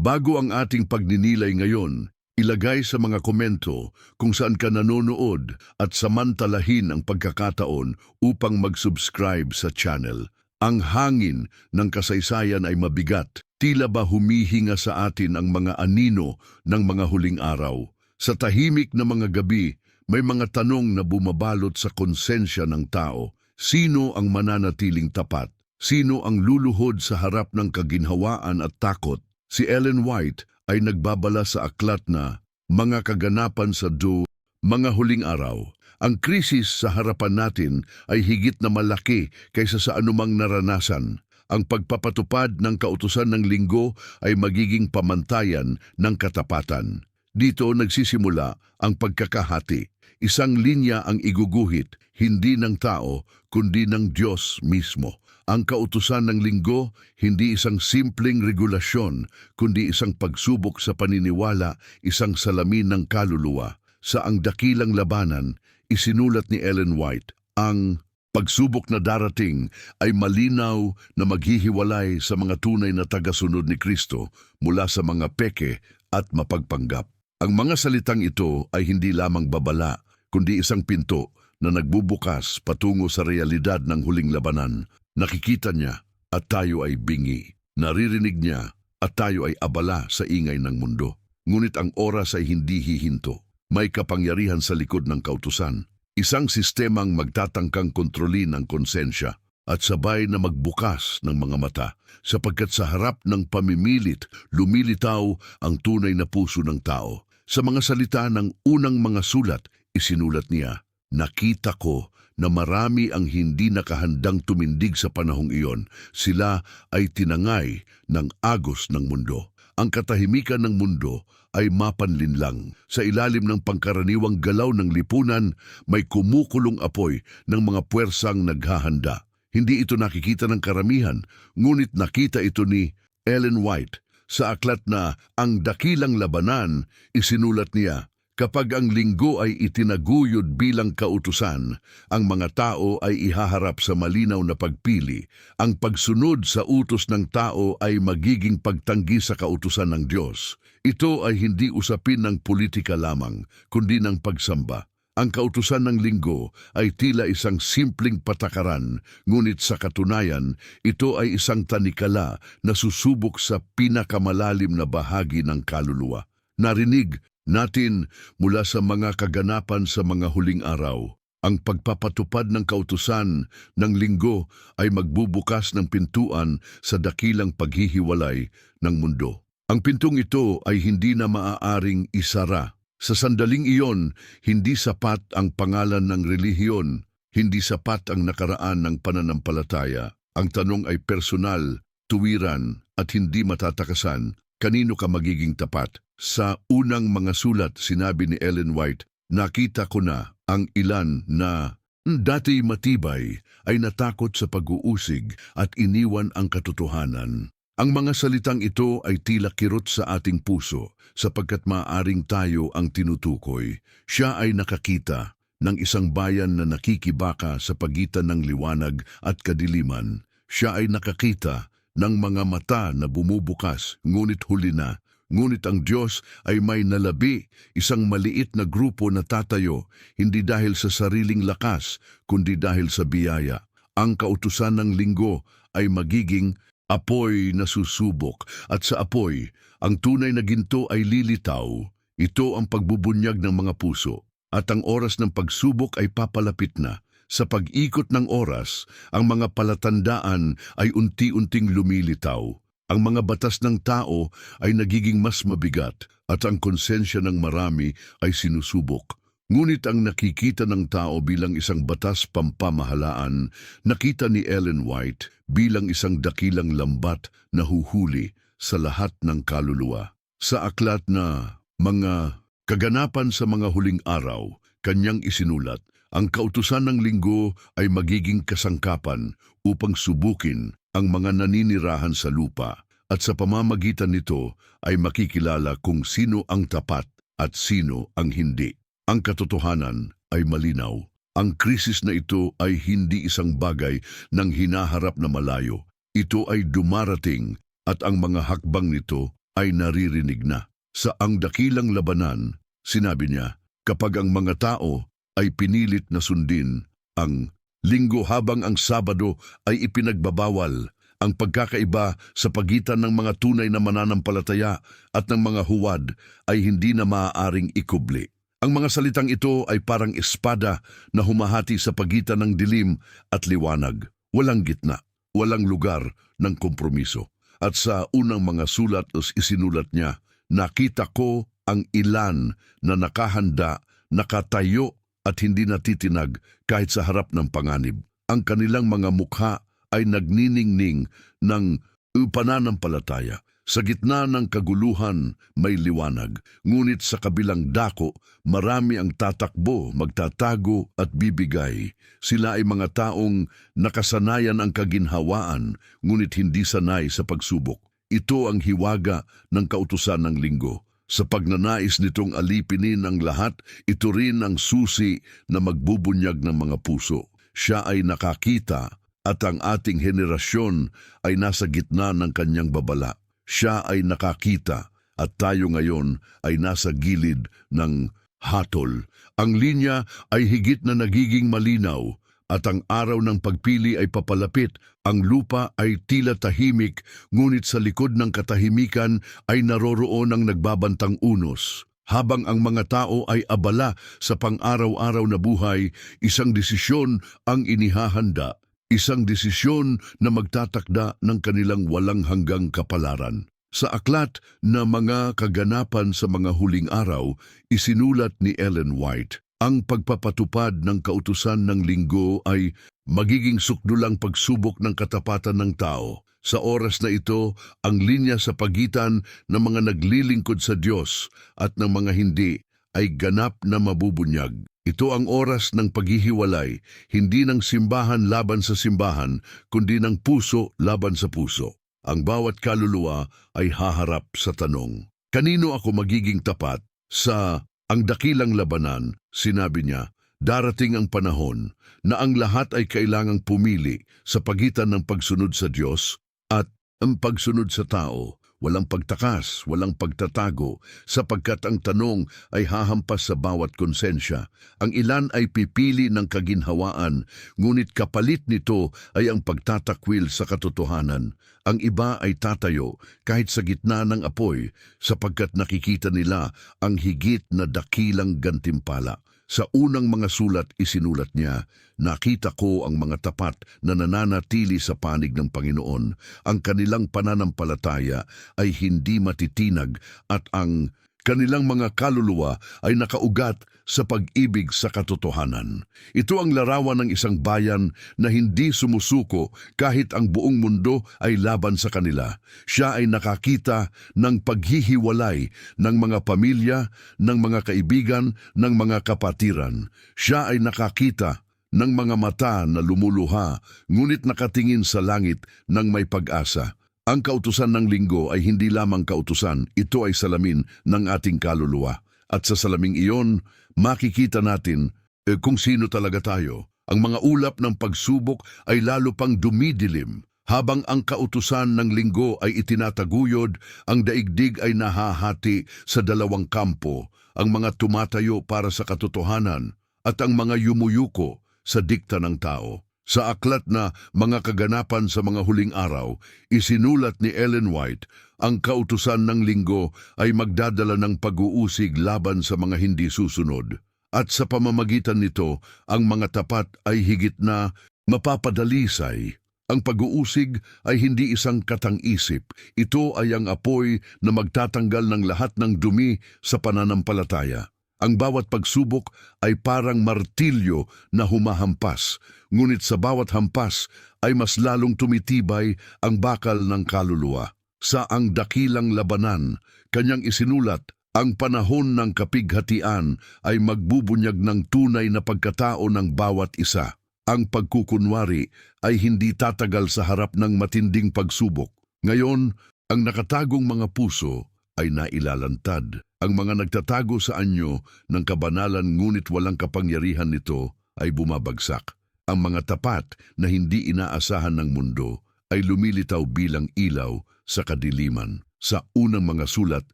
Bago ang ating pagninilay ngayon, ilagay sa mga komento kung saan ka nanonood at samantalahin ang pagkakataon upang mag-subscribe sa channel. Ang hangin ng kasaysayan ay mabigat. Tila ba humihinga sa atin ang mga anino ng mga huling araw? Sa tahimik na mga gabi, may mga tanong na bumabalot sa konsensya ng tao. Sino ang mananatiling tapat? Sino ang luluhod sa harap ng kaginhawaan at takot? Si Ellen White ay nagbabala sa aklat na Mga Kaganapan sa Do, Mga Huling Araw. Ang krisis sa harapan natin ay higit na malaki kaysa sa anumang naranasan. Ang pagpapatupad ng kautusan ng linggo ay magiging pamantayan ng katapatan. Dito nagsisimula ang pagkakahati. Isang linya ang iguguhit, hindi ng tao, kundi ng Diyos mismo. Ang kautusan ng linggo, hindi isang simpleng regulasyon, kundi isang pagsubok sa paniniwala, isang salamin ng kaluluwa. Sa ang dakilang labanan, isinulat ni Ellen White, ang pagsubok na darating ay malinaw na maghihiwalay sa mga tunay na tagasunod ni Kristo mula sa mga peke at mapagpanggap. Ang mga salitang ito ay hindi lamang babala, kundi isang pinto na nagbubukas patungo sa realidad ng huling labanan. Nakikita niya at tayo ay bingi. Naririnig niya at tayo ay abala sa ingay ng mundo. Ngunit ang oras ay hindi hihinto. May kapangyarihan sa likod ng kautusan. Isang sistemang magtatangkang kontrolin ang konsensya at sabay na magbukas ng mga mata sapagkat sa harap ng pamimilit lumilitaw ang tunay na puso ng tao. Sa mga salita ng unang mga sulat, isinulat niya, Nakita ko na marami ang hindi nakahandang tumindig sa panahong iyon. Sila ay tinangay ng agos ng mundo. Ang katahimikan ng mundo ay mapanlinlang. Sa ilalim ng pangkaraniwang galaw ng lipunan, may kumukulong apoy ng mga puwersang naghahanda. Hindi ito nakikita ng karamihan, ngunit nakita ito ni Ellen White sa aklat na Ang Dakilang Labanan, isinulat niya, Kapag ang linggo ay itinaguyod bilang kautusan, ang mga tao ay ihaharap sa malinaw na pagpili. Ang pagsunod sa utos ng tao ay magiging pagtanggi sa kautusan ng Diyos. Ito ay hindi usapin ng politika lamang, kundi ng pagsamba. Ang kautusan ng linggo ay tila isang simpleng patakaran, ngunit sa katunayan, ito ay isang tanikala na susubok sa pinakamalalim na bahagi ng kaluluwa. Narinig natin mula sa mga kaganapan sa mga huling araw. Ang pagpapatupad ng kautusan ng linggo ay magbubukas ng pintuan sa dakilang paghihiwalay ng mundo. Ang pintong ito ay hindi na maaaring isara. Sa sandaling iyon, hindi sapat ang pangalan ng relihiyon, hindi sapat ang nakaraan ng pananampalataya. Ang tanong ay personal, tuwiran at hindi matatakasan. Kanino ka magiging tapat? Sa unang mga sulat, sinabi ni Ellen White, nakita ko na ang ilan na dati matibay ay natakot sa pag-uusig at iniwan ang katotohanan. Ang mga salitang ito ay tila kirot sa ating puso sapagkat maaring tayo ang tinutukoy. Siya ay nakakita ng isang bayan na nakikibaka sa pagitan ng liwanag at kadiliman. Siya ay nakakita ng mga mata na bumubukas ngunit huli na Ngunit ang Diyos ay may nalabi, isang maliit na grupo na tatayo, hindi dahil sa sariling lakas, kundi dahil sa biyaya. Ang kautusan ng linggo ay magiging apoy na susubok, at sa apoy, ang tunay na ginto ay lilitaw. Ito ang pagbubunyag ng mga puso, at ang oras ng pagsubok ay papalapit na. Sa pag-ikot ng oras, ang mga palatandaan ay unti-unting lumilitaw. Ang mga batas ng tao ay nagiging mas mabigat at ang konsensya ng marami ay sinusubok. Ngunit ang nakikita ng tao bilang isang batas pampamahalaan, nakita ni Ellen White bilang isang dakilang lambat na huhuli sa lahat ng kaluluwa. Sa aklat na mga kaganapan sa mga huling araw, kanyang isinulat, ang kautusan ng linggo ay magiging kasangkapan upang subukin ang mga naninirahan sa lupa at sa pamamagitan nito ay makikilala kung sino ang tapat at sino ang hindi. Ang katotohanan ay malinaw. Ang krisis na ito ay hindi isang bagay ng hinaharap na malayo. Ito ay dumarating at ang mga hakbang nito ay naririnig na. Sa ang dakilang labanan, sinabi niya, kapag ang mga tao ay pinilit na sundin ang linggo habang ang Sabado ay ipinagbabawal, ang pagkakaiba sa pagitan ng mga tunay na mananampalataya at ng mga huwad ay hindi na maaaring ikubli. Ang mga salitang ito ay parang espada na humahati sa pagitan ng dilim at liwanag. Walang gitna, walang lugar ng kompromiso. At sa unang mga sulat os isinulat niya, nakita ko ang ilan na nakahanda, nakatayo at hindi natitinag kahit sa harap ng panganib. Ang kanilang mga mukha ay nagniningning ng pananampalataya. Sa gitna ng kaguluhan, may liwanag. Ngunit sa kabilang dako, marami ang tatakbo, magtatago at bibigay. Sila ay mga taong nakasanayan ang kaginhawaan, ngunit hindi sanay sa pagsubok. Ito ang hiwaga ng kautusan ng linggo. Sa pagnanais nitong alipinin ang lahat, ito rin ang susi na magbubunyag ng mga puso. Siya ay nakakita at ang ating henerasyon ay nasa gitna ng kanyang babala. Siya ay nakakita at tayo ngayon ay nasa gilid ng hatol. Ang linya ay higit na nagiging malinaw at ang araw ng pagpili ay papalapit. Ang lupa ay tila tahimik, ngunit sa likod ng katahimikan ay naroroon ang nagbabantang unos. Habang ang mga tao ay abala sa pang-araw-araw na buhay, isang desisyon ang inihahanda isang desisyon na magtatakda ng kanilang walang hanggang kapalaran. Sa aklat na mga kaganapan sa mga huling araw, isinulat ni Ellen White, ang pagpapatupad ng kautusan ng linggo ay magiging sukdulang pagsubok ng katapatan ng tao. Sa oras na ito, ang linya sa pagitan ng mga naglilingkod sa Diyos at ng mga hindi ay ganap na mabubunyag. Ito ang oras ng paghihiwalay, hindi ng simbahan laban sa simbahan, kundi ng puso laban sa puso. Ang bawat kaluluwa ay haharap sa tanong, Kanino ako magiging tapat? Sa ang dakilang labanan, sinabi niya, darating ang panahon na ang lahat ay kailangang pumili sa pagitan ng pagsunod sa Diyos at ang pagsunod sa tao. Walang pagtakas, walang pagtatago, sapagkat ang tanong ay hahampas sa bawat konsensya. Ang ilan ay pipili ng kaginhawaan, ngunit kapalit nito ay ang pagtatakwil sa katotohanan. Ang iba ay tatayo kahit sa gitna ng apoy, sapagkat nakikita nila ang higit na dakilang gantimpala. Sa unang mga sulat isinulat niya, nakita ko ang mga tapat na nananatili sa panig ng Panginoon. Ang kanilang pananampalataya ay hindi matitinag at ang kanilang mga kaluluwa ay nakaugat sa pag-ibig sa katotohanan. Ito ang larawan ng isang bayan na hindi sumusuko kahit ang buong mundo ay laban sa kanila. Siya ay nakakita ng paghihiwalay ng mga pamilya, ng mga kaibigan, ng mga kapatiran. Siya ay nakakita ng mga mata na lumuluha, ngunit nakatingin sa langit ng may pag-asa. Ang kautusan ng linggo ay hindi lamang kautusan, ito ay salamin ng ating kaluluwa. At sa salaming iyon, makikita natin eh, kung sino talaga tayo. Ang mga ulap ng pagsubok ay lalo pang dumidilim. Habang ang kautusan ng linggo ay itinataguyod, ang daigdig ay nahahati sa dalawang kampo, ang mga tumatayo para sa katotohanan at ang mga yumuyuko sa dikta ng tao. Sa aklat na Mga Kaganapan sa Mga Huling Araw, isinulat ni Ellen White, ang kautusan ng linggo ay magdadala ng pag-uusig laban sa mga hindi susunod. At sa pamamagitan nito, ang mga tapat ay higit na mapapadalisay. Ang pag-uusig ay hindi isang katang-isip. Ito ay ang apoy na magtatanggal ng lahat ng dumi sa pananampalataya. Ang bawat pagsubok ay parang martilyo na humahampas, ngunit sa bawat hampas ay mas lalong tumitibay ang bakal ng kaluluwa. Sa ang dakilang labanan, kanyang isinulat, ang panahon ng kapighatian ay magbubunyag ng tunay na pagkatao ng bawat isa. Ang pagkukunwari ay hindi tatagal sa harap ng matinding pagsubok. Ngayon, ang nakatagong mga puso ay nailalantad. Ang mga nagtatago sa anyo ng kabanalan ngunit walang kapangyarihan nito ay bumabagsak. Ang mga tapat na hindi inaasahan ng mundo ay lumilitaw bilang ilaw sa kadiliman. Sa unang mga sulat,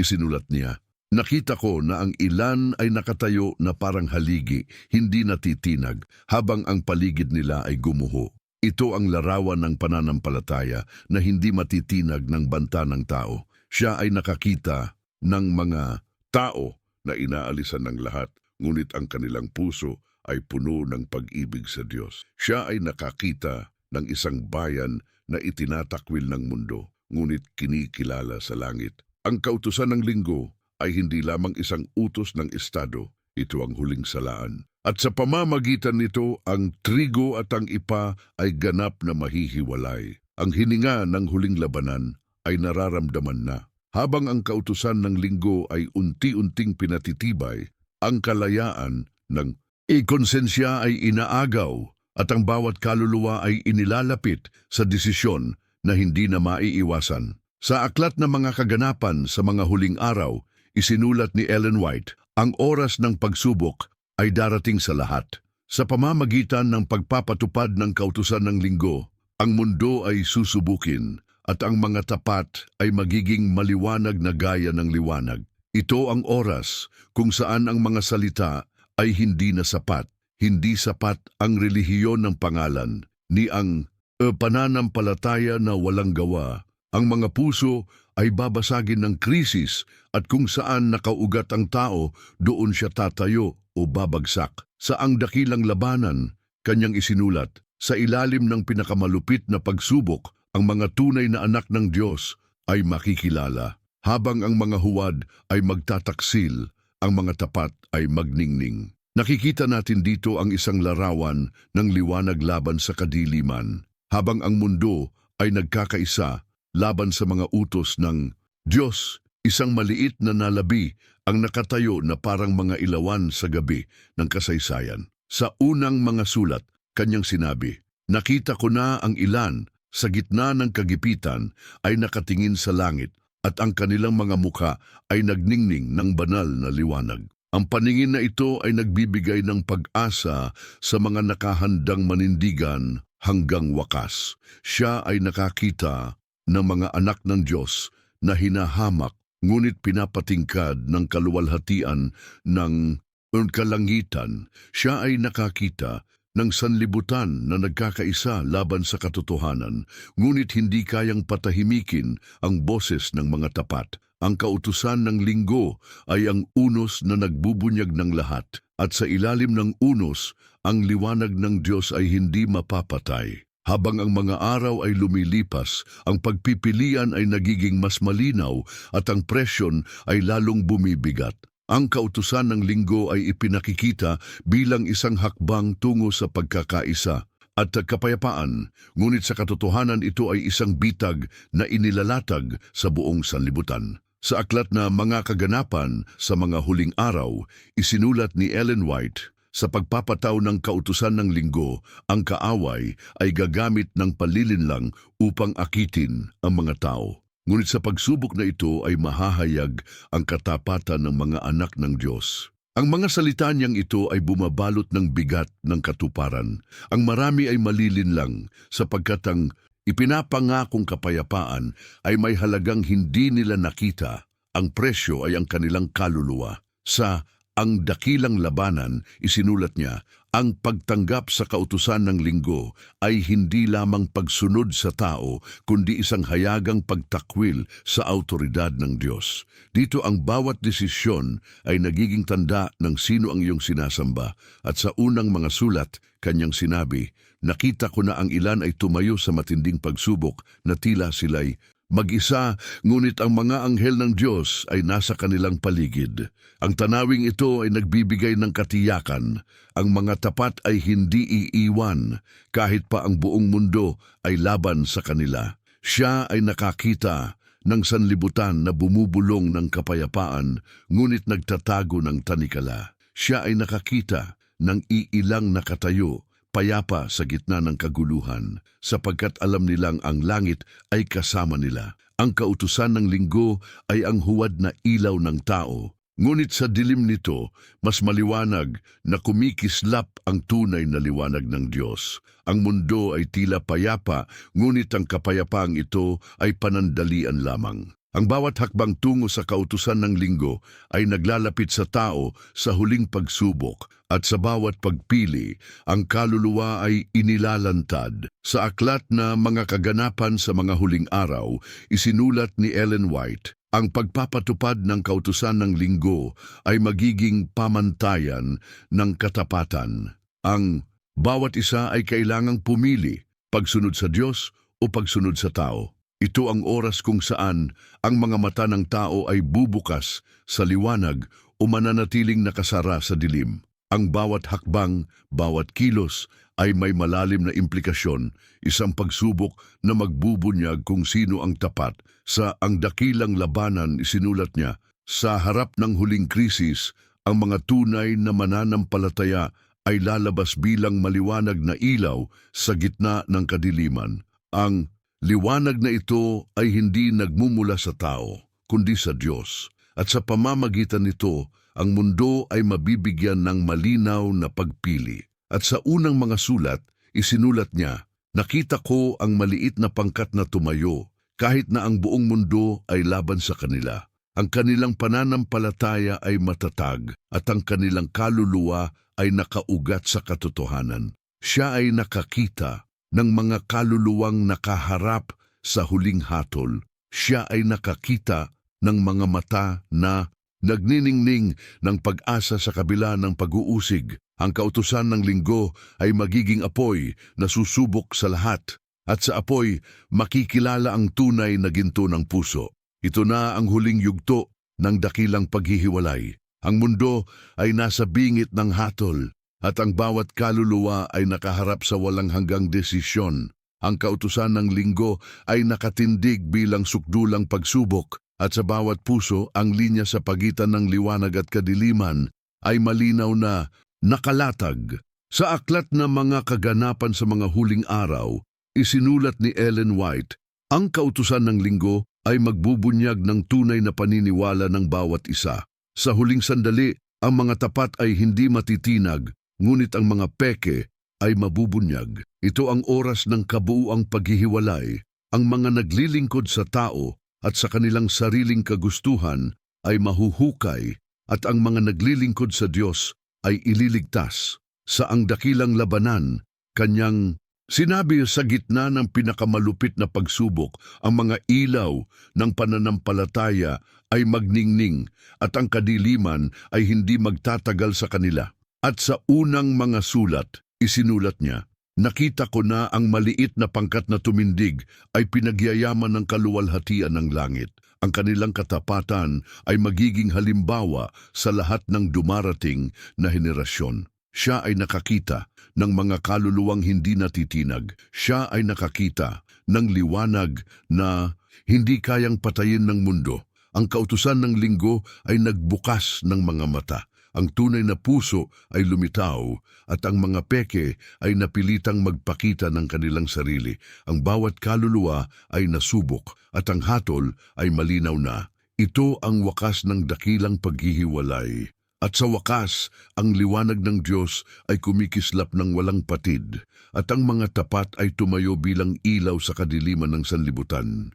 isinulat niya, Nakita ko na ang ilan ay nakatayo na parang haligi, hindi natitinag, habang ang paligid nila ay gumuho. Ito ang larawan ng pananampalataya na hindi matitinag ng banta ng tao. Siya ay nakakita ng mga tao na inaalisan ng lahat, ngunit ang kanilang puso ay puno ng pag-ibig sa Diyos. Siya ay nakakita ng isang bayan na itinatakwil ng mundo, ngunit kinikilala sa langit. Ang kautusan ng linggo ay hindi lamang isang utos ng Estado, ito ang huling salaan. At sa pamamagitan nito, ang trigo at ang ipa ay ganap na mahihiwalay. Ang hininga ng huling labanan ay nararamdaman na. Habang ang kautusan ng linggo ay unti-unting pinatitibay, ang kalayaan ng ikonsensya ay inaagaw at ang bawat kaluluwa ay inilalapit sa desisyon na hindi na maiiwasan. Sa aklat ng mga kaganapan sa mga huling araw, isinulat ni Ellen White, ang oras ng pagsubok ay darating sa lahat. Sa pamamagitan ng pagpapatupad ng kautusan ng linggo, ang mundo ay susubukin at ang mga tapat ay magiging maliwanag na gaya ng liwanag. Ito ang oras kung saan ang mga salita ay hindi na sapat. Hindi sapat ang relihiyon ng pangalan, ni ang e, pananampalataya na walang gawa. Ang mga puso ay babasagin ng krisis at kung saan nakaugat ang tao, doon siya tatayo o babagsak. Sa ang dakilang labanan, kanyang isinulat, sa ilalim ng pinakamalupit na pagsubok, ang mga tunay na anak ng Diyos ay makikilala. Habang ang mga huwad ay magtataksil, ang mga tapat ay magningning. Nakikita natin dito ang isang larawan ng liwanag laban sa kadiliman, habang ang mundo ay nagkakaisa laban sa mga utos ng Diyos, isang maliit na nalabi ang nakatayo na parang mga ilawan sa gabi ng kasaysayan. Sa unang mga sulat, kanyang sinabi, Nakita ko na ang ilan sa gitna ng kagipitan ay nakatingin sa langit at ang kanilang mga mukha ay nagningning ng banal na liwanag. Ang paningin na ito ay nagbibigay ng pag-asa sa mga nakahandang manindigan hanggang wakas. Siya ay nakakita ng mga anak ng Diyos na hinahamak ngunit pinapatingkad ng kaluwalhatian ng kalangitan. Siya ay nakakita ng sanlibutan na nagkakaisa laban sa katotohanan, ngunit hindi kayang patahimikin ang boses ng mga tapat. Ang kautusan ng linggo ay ang unos na nagbubunyag ng lahat, at sa ilalim ng unos, ang liwanag ng Diyos ay hindi mapapatay. Habang ang mga araw ay lumilipas, ang pagpipilian ay nagiging mas malinaw at ang presyon ay lalong bumibigat. Ang kautusan ng linggo ay ipinakikita bilang isang hakbang tungo sa pagkakaisa at kapayapaan, ngunit sa katotohanan ito ay isang bitag na inilalatag sa buong sanlibutan. Sa aklat na Mga Kaganapan sa Mga Huling Araw, isinulat ni Ellen White, sa pagpapataw ng kautusan ng linggo, ang kaaway ay gagamit ng palilinlang upang akitin ang mga tao. Ngunit sa pagsubok na ito ay mahahayag ang katapatan ng mga anak ng Diyos. Ang mga salita niyang ito ay bumabalot ng bigat ng katuparan. Ang marami ay malilinlang sapagkat ang ipinapangakong kapayapaan ay may halagang hindi nila nakita. Ang presyo ay ang kanilang kaluluwa. Sa ang dakilang labanan, isinulat niya, ang pagtanggap sa kautusan ng linggo ay hindi lamang pagsunod sa tao, kundi isang hayagang pagtakwil sa autoridad ng Diyos. Dito ang bawat desisyon ay nagiging tanda ng sino ang iyong sinasamba. At sa unang mga sulat, kanyang sinabi, Nakita ko na ang ilan ay tumayo sa matinding pagsubok na tila sila'y Mag-isa, ngunit ang mga anghel ng Diyos ay nasa kanilang paligid. Ang tanawing ito ay nagbibigay ng katiyakan. Ang mga tapat ay hindi iiwan kahit pa ang buong mundo ay laban sa kanila. Siya ay nakakita ng sanlibutan na bumubulong ng kapayapaan ngunit nagtatago ng tanikala. Siya ay nakakita ng iilang nakatayo payapa sa gitna ng kaguluhan, sapagkat alam nilang ang langit ay kasama nila. Ang kautusan ng linggo ay ang huwad na ilaw ng tao, ngunit sa dilim nito, mas maliwanag na kumikislap ang tunay na liwanag ng Diyos. Ang mundo ay tila payapa, ngunit ang kapayapaang ito ay panandalian lamang. Ang bawat hakbang tungo sa kautusan ng linggo ay naglalapit sa tao sa huling pagsubok at sa bawat pagpili, ang kaluluwa ay inilalantad. Sa aklat na mga kaganapan sa mga huling araw, isinulat ni Ellen White, ang pagpapatupad ng kautusan ng linggo ay magiging pamantayan ng katapatan. Ang bawat isa ay kailangang pumili, pagsunod sa Diyos o pagsunod sa tao. Ito ang oras kung saan ang mga mata ng tao ay bubukas sa liwanag o mananatiling nakasara sa dilim. Ang bawat hakbang, bawat kilos ay may malalim na implikasyon, isang pagsubok na magbubunyag kung sino ang tapat. Sa ang dakilang labanan isinulat niya, sa harap ng huling krisis, ang mga tunay na mananampalataya ay lalabas bilang maliwanag na ilaw sa gitna ng kadiliman. Ang liwanag na ito ay hindi nagmumula sa tao, kundi sa Diyos. At sa pamamagitan nito, ang mundo ay mabibigyan ng malinaw na pagpili. At sa unang mga sulat, isinulat niya, Nakita ko ang maliit na pangkat na tumayo, kahit na ang buong mundo ay laban sa kanila. Ang kanilang pananampalataya ay matatag at ang kanilang kaluluwa ay nakaugat sa katotohanan. Siya ay nakakita ng mga kaluluwang nakaharap sa huling hatol. Siya ay nakakita ng mga mata na nagniningning ng pag-asa sa kabila ng pag-uusig. Ang kautusan ng linggo ay magiging apoy na susubok sa lahat at sa apoy makikilala ang tunay na ginto ng puso. Ito na ang huling yugto ng dakilang paghihiwalay. Ang mundo ay nasa bingit ng hatol at ang bawat kaluluwa ay nakaharap sa walang hanggang desisyon. Ang kautusan ng linggo ay nakatindig bilang sukdulang pagsubok at sa bawat puso ang linya sa pagitan ng liwanag at kadiliman ay malinaw na nakalatag. Sa aklat na mga kaganapan sa mga huling araw, isinulat ni Ellen White, ang kautusan ng linggo ay magbubunyag ng tunay na paniniwala ng bawat isa. Sa huling sandali, ang mga tapat ay hindi matitinag, ngunit ang mga peke ay mabubunyag. Ito ang oras ng kabuuang paghihiwalay. Ang mga naglilingkod sa tao at sa kanilang sariling kagustuhan ay mahuhukay at ang mga naglilingkod sa Diyos ay ililigtas. Sa ang dakilang labanan, kanyang sinabi sa gitna ng pinakamalupit na pagsubok, ang mga ilaw ng pananampalataya ay magningning at ang kadiliman ay hindi magtatagal sa kanila. At sa unang mga sulat, isinulat niya, Nakita ko na ang maliit na pangkat na tumindig ay pinagyayaman ng kaluwalhatian ng langit. Ang kanilang katapatan ay magiging halimbawa sa lahat ng dumarating na henerasyon. Siya ay nakakita ng mga kaluluwang hindi natitinag. Siya ay nakakita ng liwanag na hindi kayang patayin ng mundo. Ang kautusan ng linggo ay nagbukas ng mga mata. Ang tunay na puso ay lumitaw at ang mga peke ay napilitang magpakita ng kanilang sarili. Ang bawat kaluluwa ay nasubok at ang hatol ay malinaw na. Ito ang wakas ng dakilang paghihiwalay. At sa wakas, ang liwanag ng Diyos ay kumikislap ng walang patid at ang mga tapat ay tumayo bilang ilaw sa kadiliman ng sanlibutan.